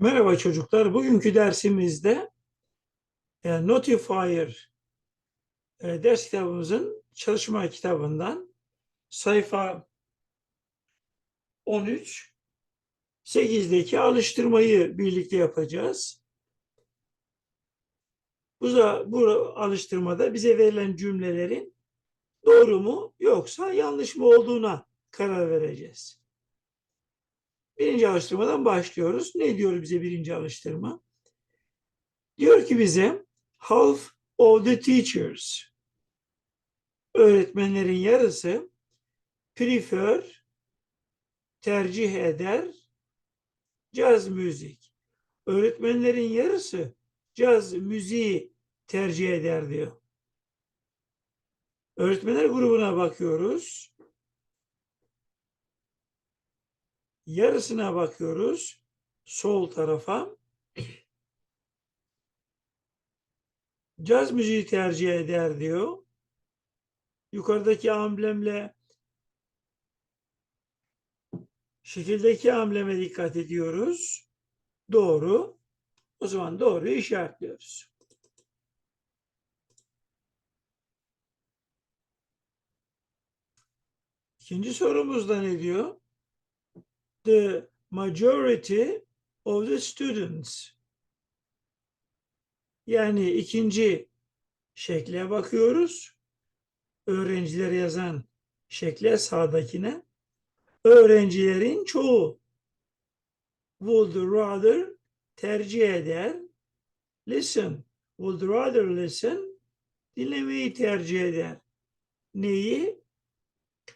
Merhaba çocuklar. Bugünkü dersimizde e, Notifier e, ders kitabımızın çalışma kitabından sayfa 13 8'deki alıştırmayı birlikte yapacağız. Bu, da- bu alıştırmada bize verilen cümlelerin doğru mu yoksa yanlış mı olduğuna karar vereceğiz. Birinci alıştırmadan başlıyoruz. Ne diyor bize birinci alıştırma? Diyor ki bize half of the teachers öğretmenlerin yarısı prefer tercih eder caz müzik. Öğretmenlerin yarısı caz müziği tercih eder diyor. Öğretmenler grubuna bakıyoruz. Yarısına bakıyoruz. Sol tarafa. Caz müziği tercih eder diyor. Yukarıdaki amblemle şekildeki ambleme dikkat ediyoruz. Doğru. O zaman doğruyu işaretliyoruz. İkinci sorumuzda ne diyor? The majority of the students. Yani ikinci şekle bakıyoruz. Öğrenciler yazan şekle sağdakine. Öğrencilerin çoğu would rather tercih eder. Listen. Would rather listen. Dinlemeyi tercih eder. Neyi?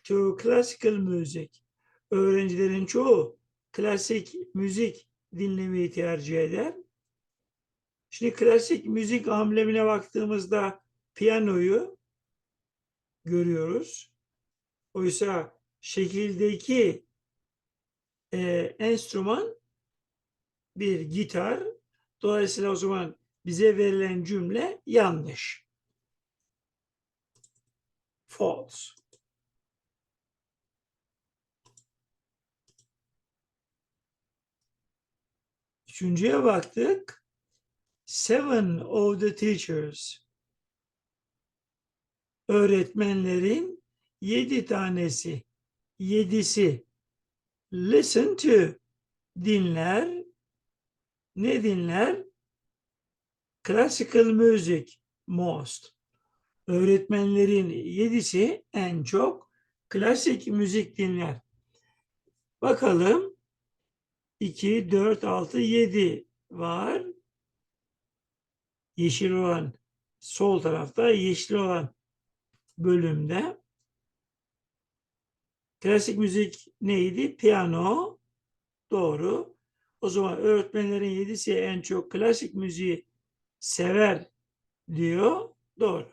To classical music. Öğrencilerin çoğu klasik müzik dinlemeyi tercih eder. Şimdi klasik müzik amblemine baktığımızda piyanoyu görüyoruz. Oysa şekildeki e, enstrüman bir gitar. Dolayısıyla o zaman bize verilen cümle yanlış. False. Üçüncüye baktık. Seven of the teachers. Öğretmenlerin yedi tanesi, yedisi listen to dinler. Ne dinler? Classical music most. Öğretmenlerin yedisi en çok klasik müzik dinler. Bakalım 2, 4, 6, 7 var. Yeşil olan sol tarafta, yeşil olan bölümde. Klasik müzik neydi? Piyano. Doğru. O zaman öğretmenlerin yedisi en çok klasik müziği sever diyor. Doğru.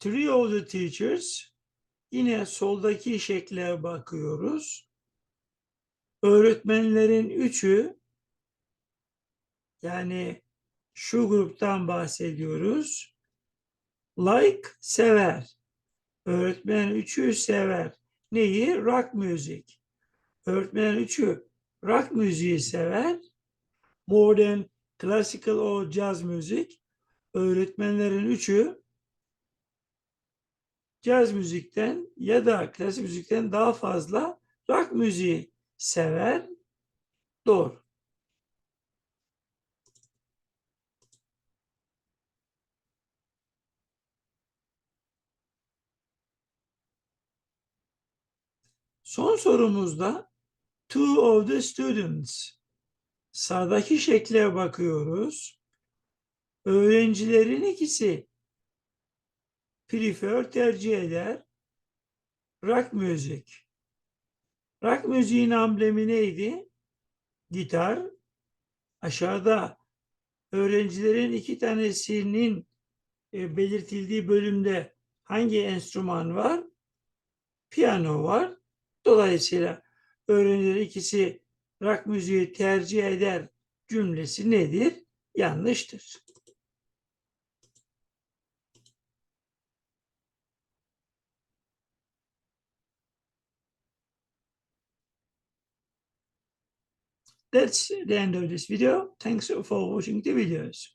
Three of the teachers yine soldaki şekle bakıyoruz. Öğretmenlerin üçü yani şu gruptan bahsediyoruz. Like sever. Öğretmen üçü sever. Neyi? Rock müzik. Öğretmen üçü rock müziği sever. Modern, classical or jazz müzik. Öğretmenlerin üçü caz müzikten ya da klasik müzikten daha fazla rock müziği sever. Doğru. Son sorumuzda two of the students sağdaki şekle bakıyoruz. Öğrencilerin ikisi prefer tercih eder. Rock müzik. Rock müziğin amblemi neydi? Gitar. Aşağıda öğrencilerin iki tanesinin e, belirtildiği bölümde hangi enstrüman var? Piyano var. Dolayısıyla öğrenciler ikisi rock müziği tercih eder cümlesi nedir? Yanlıştır. That's the end of this video. Thanks for watching the videos.